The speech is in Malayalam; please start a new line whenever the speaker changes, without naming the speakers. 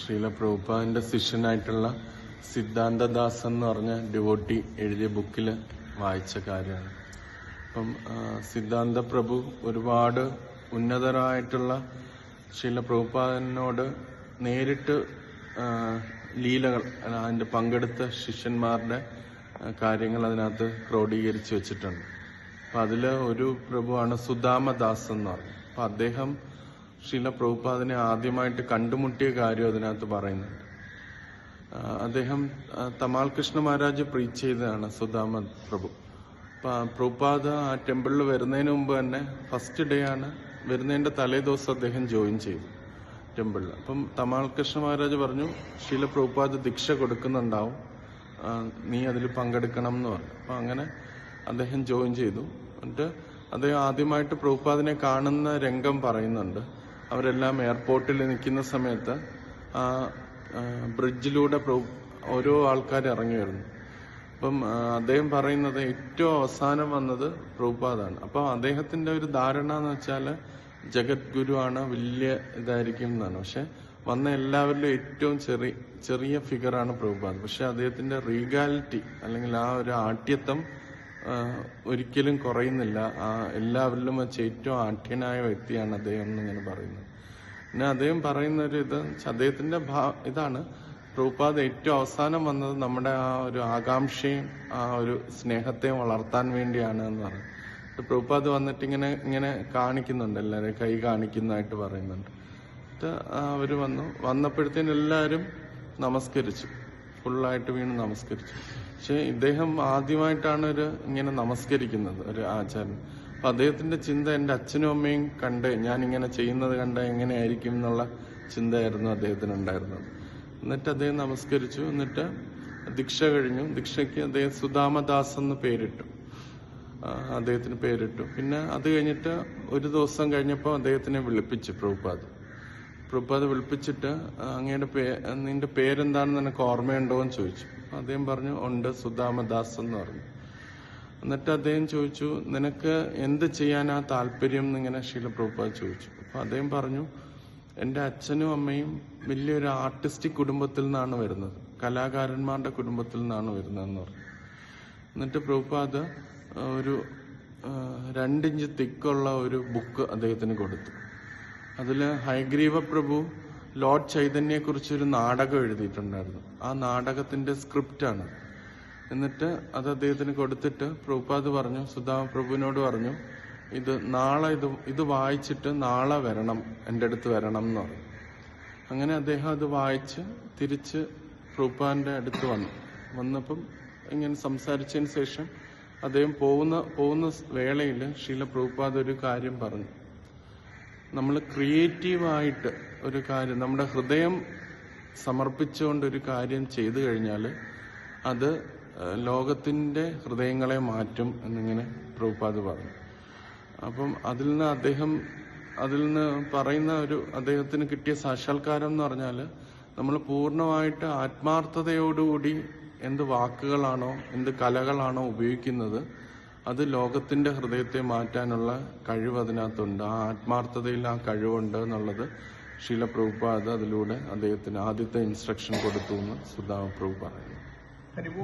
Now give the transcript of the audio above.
ശ്രീല പ്രഭുപാദിന്റെ ശിഷ്യനായിട്ടുള്ള സിദ്ധാന്തദാസ് എന്ന് പറഞ്ഞ ഡിവോട്ടി എഴുതിയ ബുക്കിൽ വായിച്ച കാര്യമാണ്. അപ്പം സിദ്ധാന്ത പ്രഭു ഒരുപാട് ഉന്നതരായിട്ടുള്ള ശ്രീല പ്രഭുപാദനോട് നേരിട്ട് ലീലകൾ അതിന്റെ പങ്കെടുത്ത ശിഷ്യന്മാരുടെ കാര്യങ്ങൾ അതിനകത്ത് ക്രോഡീകരിച്ച് വെച്ചിട്ടുണ്ട്. അപ്പൊ അതിൽ ഒരു പ്രഭുവാണ് സുദാമദാസ് എന്ന് പറഞ്ഞു. അപ്പൊ അദ്ദേഹം ശ്രീല പ്രഭുപാദിനെ ആദ്യമായിട്ട് കണ്ടുമുട്ടിയ കാര്യം അതിനകത്ത് പറയുന്നുണ്ട്. അദ്ദേഹം തമാൽ കൃഷ്ണ മഹാരാജ് പ്രീച്ച് ചെയ്തതാണ് സുദാമ പ്രഭു. പ്രഭുപാദ് ആ ടെമ്പിളിൽ വരുന്നതിന് മുമ്പ് തന്നെ ഫസ്റ്റ് ഡേ ആണ് വരുന്നതിന്റെ തലേ ദിവസം അദ്ദേഹം ജോയിൻ ചെയ്തു ടെമ്പിളിൽ അപ്പം തമാൽ കൃഷ്ണ മഹാരാജ് പറഞ്ഞു ശീല പ്രഭുപാദ ദീക്ഷ കൊടുക്കുന്നുണ്ടാവും. നീ അതിൽ പങ്കെടുക്കണം എന്ന് പറഞ്ഞു. അപ്പൊ അങ്ങനെ അദ്ദേഹം ജോയിൻ ചെയ്തു. എന്നിട്ട് അദ്ദേഹം ആദ്യമായിട്ട് പ്രഭുപാദിനെ കാണുന്ന രംഗം പറയുന്നുണ്ട്. അവരെല്ലാം എയർപോർട്ടിൽ നിൽക്കുന്ന സമയത്ത് ആ ബ്രിഡ്ജിലൂടെ ഓരോ ആൾക്കാർ ഇറങ്ങി വരുന്നു അപ്പം അദ്ദേഹം പറയുന്നത് ഏറ്റവും അവസാനം വന്നത് പ്രഭുപാദാണ്. അപ്പം അദ്ദേഹത്തിന്റെ ഒരു ധാരണ എന്ന് വെച്ചാൽ ജഗദ്ഗുരു ആണ് വലിയ ഇതായിരിക്കും എന്നാണ്. പക്ഷെ വന്ന എല്ലാവരിലും ഏറ്റവും ചെറിയ ചെറിയ ഫിഗറാണ് പ്രഭുപാദ്. പക്ഷെ അദ്ദേഹത്തിന്റെ റീഗാലിറ്റി അല്ലെങ്കിൽ ആ ഒരു ആഠ്യത്വം ആ, ഒരിക്കലും കുറയുന്നില്ല. എല്ലാവരിലും വെച്ച് ഏറ്റവും ആഠ്യനായ വ്യക്തിയാണ് അദ്ദേഹം എന്ന് എന്നിങ്ങനെ പറയുന്നത്. പിന്നെ അദ്ദേഹം പറയുന്ന ഒരു ഇത് അദ്ദേഹത്തിന്റെ ഭാ- ഇതാണ്. പ്രൂപ്പാദ് ഏറ്റവും അവസാനം വന്നത് നമ്മുടെ ആ ഒരു ആകാംക്ഷയും ആ ഒരു സ്നേഹത്തെയും വളർത്താൻ വേണ്ടിയാണ് എന്ന് പറഞ്ഞു. പ്രൂപ്പാദ് വന്നിട്ട് ഇങ്ങനെ ഇങ്ങനെ കാണിക്കുന്നുണ്ട് എല്ലാവരും കൈ കാണിക്കുന്നതായിട്ട് പറയുന്നുണ്ട്. അവർ വന്നു. വന്നപ്പോഴത്തേനും എല്ലാവരും നമസ്കരിച്ചു. ഫുള്ളായിട്ട് വീണ് നമസ്കരിച്ചു. പക്ഷേ ഇദ്ദേഹം ആദ്യമായിട്ടാണ് ഒരു ഇങ്ങനെ നമസ്കരിക്കുന്നത് ഒരു ആചാര്യൻ അപ്പൊ അദ്ദേഹത്തിന്റെ ചിന്ത എന്റെ അച്ഛനും അമ്മയും കണ്ട് ഞാൻ ഇങ്ങനെ ചെയ്യുന്നത് കണ്ട എങ്ങനെയായിരിക്കും എന്നുള്ള ചിന്തയായിരുന്നു അദ്ദേഹത്തിന് ഉണ്ടായിരുന്നത് എന്നിട്ട് അദ്ദേഹം നമസ്കരിച്ചു എന്നിട്ട് ദീക്ഷ കഴിഞ്ഞു. ദീക്ഷയ്ക്ക് അദ്ദേഹം സുധാമദാസ് എന്ന് പേരിട്ടു. അദ്ദേഹത്തിന് പേരിട്ടു. പിന്നെ അത് കഴിഞ്ഞിട്ട് ഒരു ദിവസം കഴിഞ്ഞപ്പോൾ അദ്ദേഹത്തിനെ വിളിപ്പിച്ചു പ്രഭുപാദ്. പ്രഭുപാദ് വിളിപ്പിച്ചിട്ട് അങ്ങയുടെ പേ നിന്റെ പേരെന്താണെന്ന് നിനക്ക് ഓർമ്മയുണ്ടോ എന്ന് ചോദിച്ചു. അദ്ദേഹം പറഞ്ഞു ഉണ്ട് സുദാമദാസ് എന്ന് പറഞ്ഞു. എന്നിട്ട് അദ്ദേഹം ചോദിച്ചു നിനക്ക് എന്ത് ചെയ്യാനാ താല്പര്യം? എന്നിങ്ങനെ ശീല പ്രഭുപാദ് ചോദിച്ചു. അപ്പൊ അദ്ദേഹം പറഞ്ഞു എന്റെ അച്ഛനും അമ്മയും വലിയൊരു ആർട്ടിസ്റ്റിക് കുടുംബത്തിൽ നിന്നാണ് വരുന്നത്. കലാകാരന്മാരുടെ കുടുംബത്തിൽ നിന്നാണ് വരുന്നതെന്ന് പറഞ്ഞു. എന്നിട്ട് പ്രഭുപാദ് ഒരു രണ്ടിഞ്ച് തിക്കുള്ള ഒരു ബുക്ക് അദ്ദേഹത്തിന് കൊടുത്തു. അതിൽ ഹയഗ്രീവ പ്രഭു ലോർഡ് ചൈതന്യയെക്കുറിച്ച് ഒരു നാടകം എഴുതിയിട്ടുണ്ടായിരുന്നു. ആ നാടകത്തിന്റെ സ്ക്രിപ്റ്റാണ്. എന്നിട്ട് അത് അദ്ദേഹത്തിന് കൊടുത്തിട്ട് പ്രഭുപാദ് പറഞ്ഞു സുധാമ പ്രഭുവിനോട് പറഞ്ഞു ഇത് നാളെ ഇത് ഇത് വായിച്ചിട്ട് നാളെ വരണം എന്റെ അടുത്ത് വരണം എന്ന് പറഞ്ഞു. അങ്ങനെ അദ്ദേഹം അത് വായിച്ച് തിരിച്ച് പ്രഭുപാദിന്റെ അടുത്ത് വന്നു. വന്നപ്പം ഇങ്ങനെ സംസാരിച്ചതിന് ശേഷം അദ്ദേഹം പോകുന്ന പോകുന്ന വേളയിൽ ശീല പ്രഭുപാദ് ഒരു കാര്യം പറഞ്ഞു. നമ്മൾ ക്രിയേറ്റീവായിട്ട് ഒരു കാര്യം നമ്മുടെ ഹൃദയം സമർപ്പിച്ചുകൊണ്ട് ഒരു കാര്യം ചെയ്തു കഴിഞ്ഞാൽ അത് ലോകത്തിന്റെ ഹൃദയങ്ങളെ മാറ്റും എന്നിങ്ങനെ പ്രഭുപാദ് പറഞ്ഞു. അപ്പം അതിൽ നിന്ന് അദ്ദേഹം അതിൽ നിന്ന് പറയുന്ന ഒരു അദ്ദേഹത്തിന് കിട്ടിയ സാക്ഷാത്കാരം എന്ന് പറഞ്ഞാൽ നമ്മൾ പൂർണമായിട്ട് ആത്മാർത്ഥതയോടുകൂടി എന്ത് വാക്കുകളാണോ എന്ത് കലകളാണോ ഉപയോഗിക്കുന്നത് അത് ലോകത്തിന്റെ ഹൃദയത്തെ മാറ്റാനുള്ള കഴിവ് അതിനകത്തുണ്ട്. ആ ആത്മാർത്ഥതയിൽ ആ കഴിവുണ്ട് എന്നുള്ളത് ശീല പ്രഭുപാദ് അതിലൂടെ അദ്ദേഹത്തിന് ആദ്യത്തെ ഇൻസ്ട്രക്ഷൻ കൊടുത്തു എന്ന് സുധാമ പ്രഭു പറയുന്നു.
Haribo,